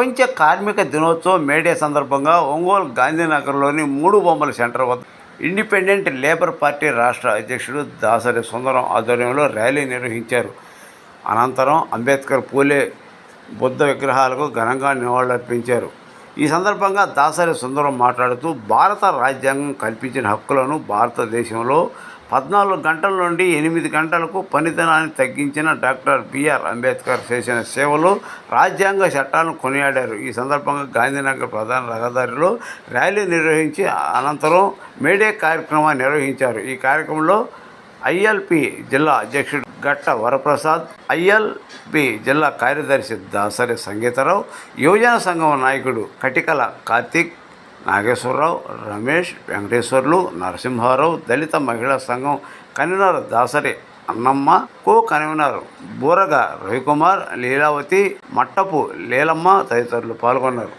ప్రపంచ కార్మిక దినోత్సవం మేడే సందర్భంగా ఒంగోలు గాంధీనగర్లోని మూడు బొమ్మల సెంటర్ వద్ద ఇండిపెండెంట్ లేబర్ పార్టీ రాష్ట్ర అధ్యక్షుడు దాసరి సుందరం ఆధ్వర్యంలో ర్యాలీ నిర్వహించారు. అనంతరం అంబేద్కర్ పూలే బుద్ధ విగ్రహాలకు ఘనంగా నివాళులర్పించారు. ఈ సందర్భంగా దాసరి సుందరం మాట్లాడుతూ భారత రాజ్యాంగం కల్పించిన హక్కులను భారతదేశంలో పద్నాలుగు గంటల నుండి ఎనిమిది గంటలకు పనిదినాన్ని తగ్గించిన డాక్టర్ బిఆర్ అంబేద్కర్ చేసిన సేవలు రాజ్యాంగ చట్టాలను కొనియాడారు. ఈ సందర్భంగా గాంధీనగర్ ప్రధాన రహదారిలో ర్యాలీ నిర్వహించి అనంతరం మేడే కార్యక్రమాన్ని నిర్వహించారు. ఈ కార్యక్రమంలో ఐఎల్పి జిల్లా అధ్యక్షుడు గట్ట వరప్రసాద్ ఐఎల్పి జిల్లా కార్యదర్శి దాసరి సంగీతరావు యువజన సంఘం నాయకుడు కటికల కార్తీక్ నాగేశ్వరరావు రమేష్ వెంకటేశ్వర్లు నరసింహారావు దళిత మహిళా సంఘం convener Dasari Annamma co convener Buraga Ravikumar Leelavathi Mattapu Leelamma తదితరులు పాల్గొన్నారు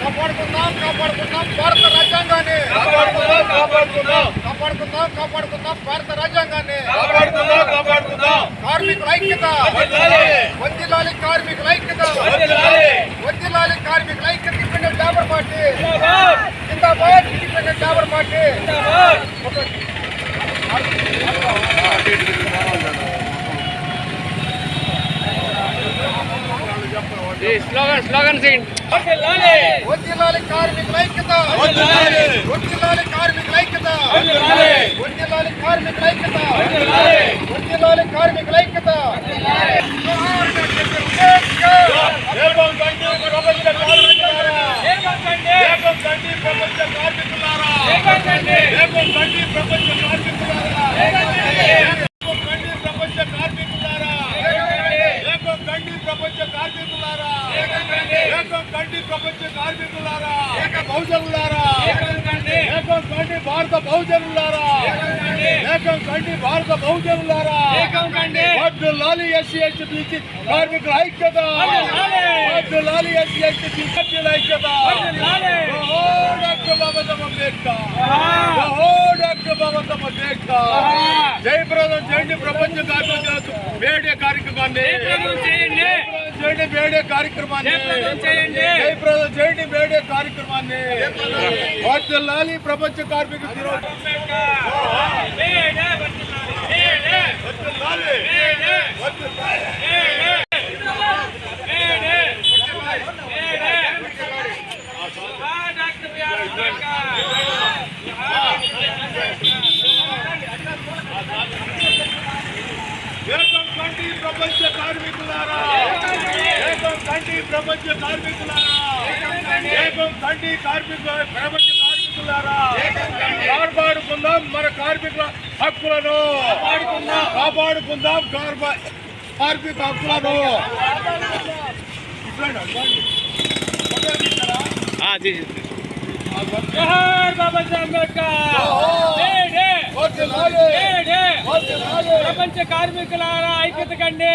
కాపాడుకుందాం కాపాడుకుందాం భారత రాజ్యాంగాన్ని కాపాడుకుందాం కాపాడుకుందాం కాపాడుకుందాం కాపాడుకుందాం భారత రాజ్యాంగాన్ని కాపాడుకుందాం కాపాడుకుందాం కార్మికుల ఐక్యత వర్ధిల్లాలి. వద్దిలాలి కార్మికుల ఐక్యత వర్ధిల్లాలి. వద్దిలాలి కార్మికుల ఐక్యత ఇండిపెండెంట్ లేబర్ పార్టీ జిందాబాద్. జిందాబాద్ ఇండిపెండెంట్ లేబర్ పార్టీ జిందాబాద్. స్లోగన్ స్లోగన్ వర్ధిల్లాలి. వద్దిలాలి కార్మికుల ఐక్యత వర్ధిల్లాలి. వద్దిలాలి కార్మికుల ఐక్యత వర్ధిల్లాలి. వద్దిలాలి కార్మికుల ఐక్యత వర్ధిల్లాలి. వద్దిలాలి కార్మికుల ఐక్యత జోహార్ డాక్టర్ అంబేద్కర్ ఏకం కంటి ప్రపంచ కార్మికులారా. ఏకం కంటి ప్రపంచ కార్మికులారా. ఏకం కంటి ప్రపంచ కార్మికులారా. ఏకం కంటి ప్రపంచ కార్మికులారా. ఏకం కంటి ప్రపంచ కార్మికులారా. ఏకం కంటి ప్రపంచ కార్మికులారా. ఏక బహుజనులారా. ఏకం కంటి భారత బహుజనులారా. ఏకం కంటి ఎస్సీ ఎస్టీ బీసీ కార్మికుల ఐక్యత. ఎస్సీ ఎస్టీ బీసీ ఐక్యత. అంబేద్కర్. బాబాసాహెబ్ అంబేద్కర్. జయప్రదం చేయండి ప్రపంచ కార్మిక మేడే కార్యక్రమాన్ని. చేయండి. మేడే కార్యక్రమాన్ని. జయప్రదం చేయండి. మేడే కార్యక్రమాన్ని. వర్ధిల్లాలి ప్రపంచ కార్మిక దినోత్సవం వర్ధిల్లాలి వర్ధిల్లాలి ఏకం కంటి ప్రపంచ కార్మికులారా ఏకం కంటి ప్రపంచ కార్మికులారా! ఏకం ప్రపంచ కార్మికులారా! కాపాడుకుందాం మన కార్మికుల హక్కులను! కాపాడుకుందాం కార్మ కార్మిక హక్కులను. ప్రపంచ కార్మికులారా ఐక్యత కండి!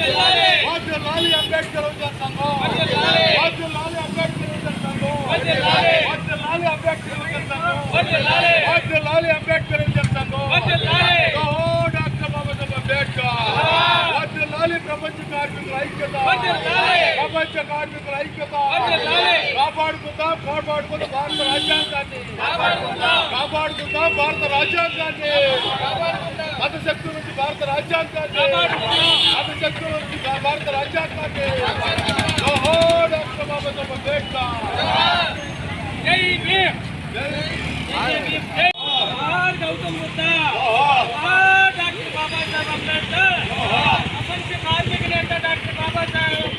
సంఘం వద్దిలాలి అంబేద్కర్ యువజన సంఘం. వద్దిలాలి అంబేద్కర్ యువజన సంఘం. వద్దిలాలి అంబేద్కర్ యువజన సంఘం. వద్దిల్లాలి. వద్దిలాలి అంబేద్కర్ యువజన సంఘం. వద్దిల్లాలి. జోహో డాక్టర్ బాబాసాహెబ్ అంబేద్కర్. వద్దిలాలి ప్రపంచ కార్మికుల ఐక్యత. వద్దిల్లాలి. ప్రపంచ కార్మికుల ఐక్యత. వద్దిల్లాలి. కాపాడుకుందాం కాపాడుకుందాం భారత రాజ్యాంగాన్ని. కాపాడుకుందాం. భారత రాజ్యాంగాన్ని. మత శక్తుల నుంచి భారత రాజ్యాంగాన్ని మత శక్తుల నుంచి భారత రాజ్యాంగాన్ని జోహో డాక్టర్ బాబాసాహెబ్ అంబేద్కర్ జై భీమ్ జై భీమ్ జై జోహార్ గౌతమ్ బుద్ధ జోహార్ డాక్టర్ బాబా సాహెబ్ అంబేద్కర్ ప్రపంచ కార్మిక నేత డాక్టర్ బాబా సాహెబ్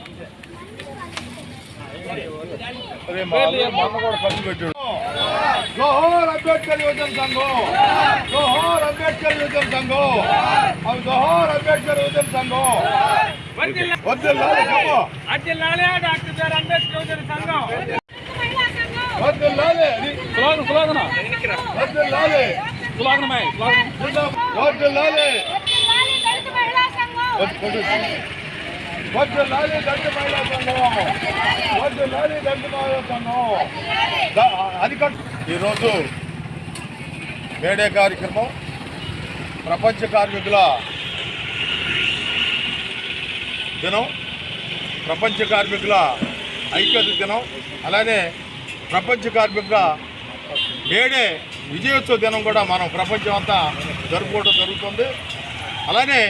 జోహార్ జోహార్ గౌతమ్ బుద్ధ జోహోర్ అంబేద్కర్ యువజన సంఘం. జోహోర్ అంబేద్కర్ యువజన సంఘం. అవి జోహోర్ అంబేద్కర్ యువజన సంఘం. వద్దుల్లాలి సంఘం అడ్డిల్లాలే డాక్టర్ బిఆర్ అంబేద్కర్ యువజన సంఘం. వద్దుల్లాలి వద్దుల్లాలి వద్దుల్లాలి వద్దుల్లాలి దండ మహిళా సంఘం. వద్దుల్లాలి దండ మహిళా అది కట్టు. ఈరోజు మేడే కార్యక్రమం ప్రపంచ కార్మికుల దినం ప్రపంచ కార్మికుల ఐక్యత దినం అలానే ప్రపంచ కార్మికుల మేడే విజయోత్సవ దినం కూడా మనం ప్రపంచం అంతా జరుపుకోవడం జరుగుతుంది. అలానే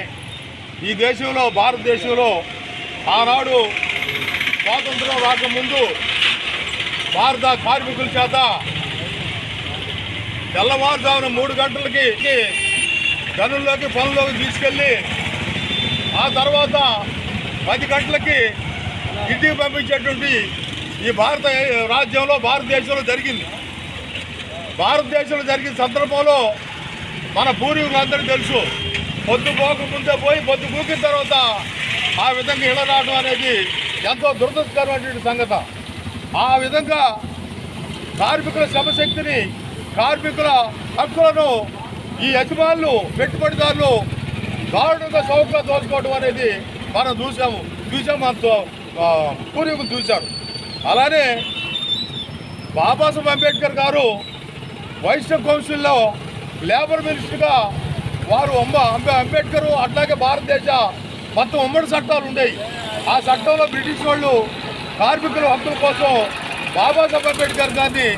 ఈ దేశంలో భారతదేశంలో ఆనాడు స్వాతంత్రం రాకముందు భారత కార్మికుల చేత తెల్లవారుజామున మూడు గంటలకి గనుల్లోకి పనుల్లోకి తీసుకెళ్ళి ఆ తర్వాత పది గంటలకి ఇంటికి పంపించేటువంటి ఈ భారత రాజ్యంలో భారతదేశంలో జరిగింది. భారతదేశంలో జరిగిన సందర్భంలో మన పూర్వీకులందరికీ తెలుసు. పొద్దు పోకముందే పోయి పొద్దు కూకిన తర్వాత ఆ విధంగా ఇళ్ళ రావడం అనేది ఎంతో దురదృష్టకరమైనటువంటి సంగత. ఆ విధంగా కార్మికుల శ్రమశక్తిని కార్మికుల హక్కులను ఈ యజమానులు పెట్టుబడిదారులు దారుణంగా సౌకర్యంగా దోచుకోవడం అనేది మనం చూసాము చూసాము మనతో పూర్వీకులు చూశారు. అలానే బాబాసాహెబ్ అంబేద్కర్ గారు వైష్ణవ్ కౌన్సిల్లో లేబర్ మినిస్టర్గా వారు అంబ అంబే అంబేద్కర్ అట్లాగే భారతదేశ మొత్తం ఉమ్మడి చట్టాలు ఉండేవి ఆ చట్టంలో బ్రిటిష్ వాళ్ళు కార్మికుల హక్కుల కోసం బాబాసాహెబ్ అంబేద్కర్ గారిని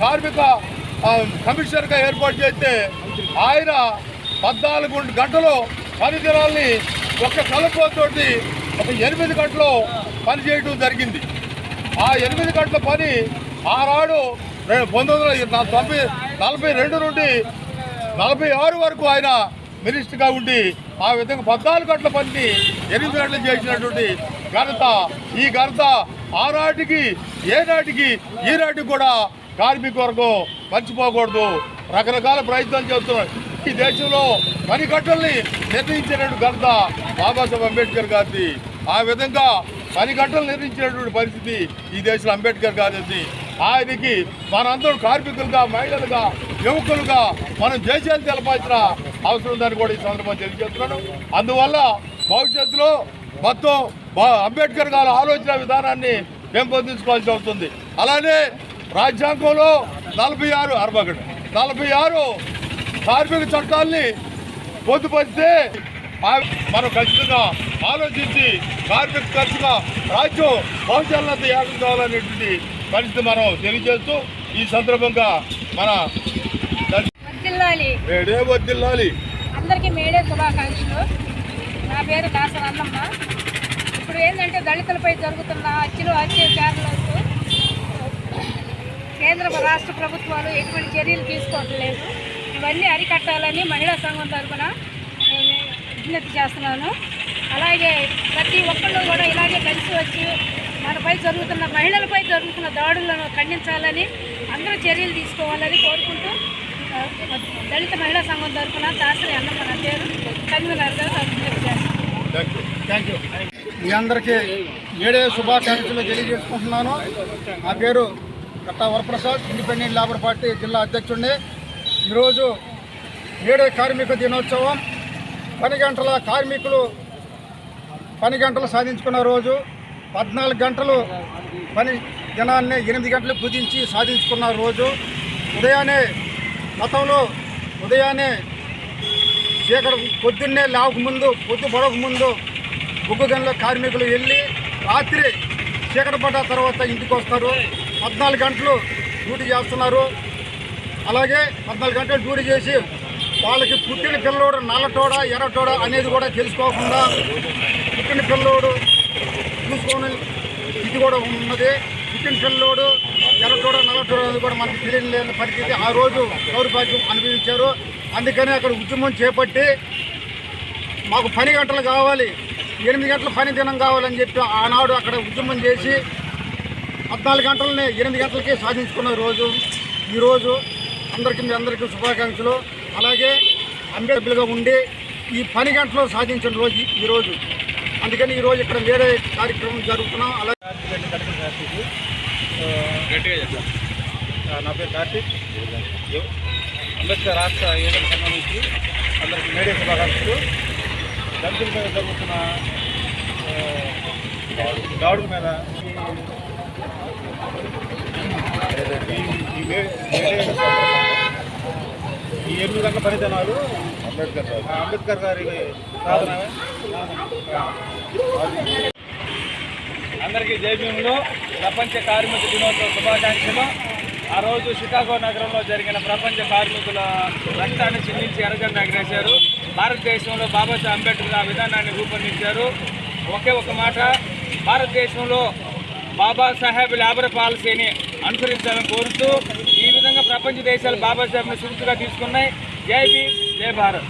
కార్మిక కమిషనర్గా ఏర్పాటు చేస్తే ఆయన పద్నాలుగు గంటలు పని దినాల్ని ఒక్క కలుపుతోటి ఒక ఎనిమిది గంటలు పని చేయడం జరిగింది. ఆ ఎనిమిది గంటల పని ఆనాడు పంతొమ్మిది వందల తొంభై నలభై రెండు నుండి నలభై ఆరు వరకు ఆయన మినిస్టర్గా ఉండి ఆ విధంగా పద్నాలుగు గంటల పనిని ఎనిమిది గంటలు చేసినటువంటి ఘనత ఈ ఘనత ఆనాటికి ఏనాటికి ఈనాటికి కూడా కార్మిక వర్గం మర్చిపోకూడదు. రకరకాల ప్రయత్నాలు చేస్తున్నారు ఈ దేశంలో పని గంటల్ని నిర్ణయించినటువంటి ఘనత బాబాసాహెబ్ అంబేద్కర్ గారిది. ఆ విధంగా పని గంటలు నిర్ణయించినటువంటి పరిస్థితి ఈ దేశంలో అంబేద్కర్ గారిది. ఆయనకి మనందరం కార్మికులుగా మహిళలుగా యువకులుగా మనం దేశాలు తెలపాల్సిన అవసరం ఉందని కూడా ఈ సందర్భంగా తెలియజేస్తున్నాను. అందువల్ల భవిష్యత్తులో మొత్తం అంబేద్కర్ గారి ఆలోచన విధానాన్ని పెంపొందించుకోవాల్సి అవుతుంది అలానే రాజ్యాంగంలో నలభై ఆరు అరవై ఒకటి నలభై ఆరు కార్మిక చట్టాల్ని పొందుపరిస్తే మనం ఖచ్చితంగా ఆలోచించి కార్మిక ఖర్చుగా రాజ్యం భవిష్యత్తు ఏకం కావాలనేటువంటి పరిస్థితి మనం తెలియజేస్తూ ఈ సందర్భంగా మన మేడే వద్దిల్లాలి. అందరికీ మేడే శుభాకాంక్షలు. నా పేరు దాసర అన్నమ్మ. ఇప్పుడు ఏంటంటే దళితులపై జరుగుతున్న హత్యలు అత్యాచారాలకు కేంద్ర రాష్ట్ర ప్రభుత్వాలు ఎటువంటి చర్యలు తీసుకోవట్లేదు. ఇవన్నీ అరికట్టాలని మహిళా సంఘం తరఫున నేను విజ్ఞప్తి చేస్తున్నాను. అలాగే ప్రతి ఒక్కళ్ళు కూడా ఇలాగే కలిసి వచ్చి మనపై జరుగుతున్న మహిళలపై జరుగుతున్న దాడులను ఖండించాలని అందరూ చర్యలు తీసుకోవాలని కోరుకుంటూ దళిత మహిళా సంఘం తరఫున శాస్త్రి అన్నమ్మ నా పేరు. కన్వీనర్గా థ్యాంక్ యూ మీ అందరికీ ఏడే శుభాకాంక్షలు తెలియజేసుకుంటున్నాను. నా పేరు Katta Varaprasad independent labour party జిల్లా అధ్యక్షుడిని. ఈరోజు ఏడే కార్మిక దినోత్సవం. పని గంటల కార్మికులు పని గంటలు సాధించుకున్న రోజు. పద్నాలుగు గంటలు పని దినాన్ని ఎనిమిది గంటలు కుదించి సాధించుకున్న రోజు ఉదయాన్నే గతంలో ఉదయాన్నే చీకటి పొద్దున్నే లేవక ముందు పొద్దు పడకముందు బొగ్గు కార్మికులు వెళ్ళి రాత్రి చీకటి పడ్డ తర్వాత ఇంటికి వస్తారు. పద్నాలుగు గంటలు డ్యూటీ చేస్తున్నారు. అలాగే పద్నాలుగు గంటలు డ్యూటీ చేసి వాళ్ళకి పుట్టిన పిల్లోడు నల్లటోడ ఎర్రటోడ అనేది కూడా తెలుసుకోకుండా పుట్టిన పిల్లోడు చూసుకోని ఇది కూడా ఉన్నది. చికెన్ పిల్లోడు ఎర్రటోడ నల్లటోడ అది కూడా మనకు తెలియని లేని పరిస్థితి. ఆ రోజు దౌర్భాగ్యం అనుభవించారు. అందుకని అక్కడ ఉద్యమం చేపట్టి మాకు పని గంటలు కావాలి. ఎనిమిది గంటల పని దినం కావాలని చెప్పి ఆనాడు అక్కడ ఉద్యమం చేసి పద్నాలుగు గంటలనే ఎనిమిది గంటలకే సాధించుకున్న రోజు. ఈరోజు అందరికీ మీ అందరికీ శుభాకాంక్షలు. అలాగే అంబేద్కర్గా ఉండి ఈ పని గంటలో సాధించిన రోజు ఈరోజు అందుకని ఈరోజు ఇక్కడ వేరే కార్యక్రమం జరుగుతున్నాం అలాగే నా పేరు కార్తీక్ అంబేద్కర్ రాష్ట్ర యువజన సంఘం నుంచి అందరికి మేడే శుభాకాంక్షలు దళితుల మీద జరుగుతున్న దాడుల మీద ఈ- ఎనిమిది గంటల పనిదినాలు అంబేద్కర్ అంబేద్కర్ గారి అందరికీ జైభీములు ప్రపంచ కార్మిక దినోత్సవ శుభాకాంక్షలు. ఆ రోజు షికాగో నగరంలో జరిగిన ప్రపంచ కార్మికుల రక్తాన్ని చిందించి ఎరగండి ఎగరేశారు. భారతదేశంలో బాబాసాహెబ్ అంబేద్కర్ ఆ విధానాన్ని రూపొందించారు. ఒకే ఒక మాట భారతదేశంలో బాబాసాహెబ్ లేబర్ పాలసీని అనుసరించాలని కోరుతూ ఈ విధంగా ప్రపంచ దేశాలు బాబాసాహెబ్ను సురుచుగా తీసుకున్నాయి. జై జై భారత్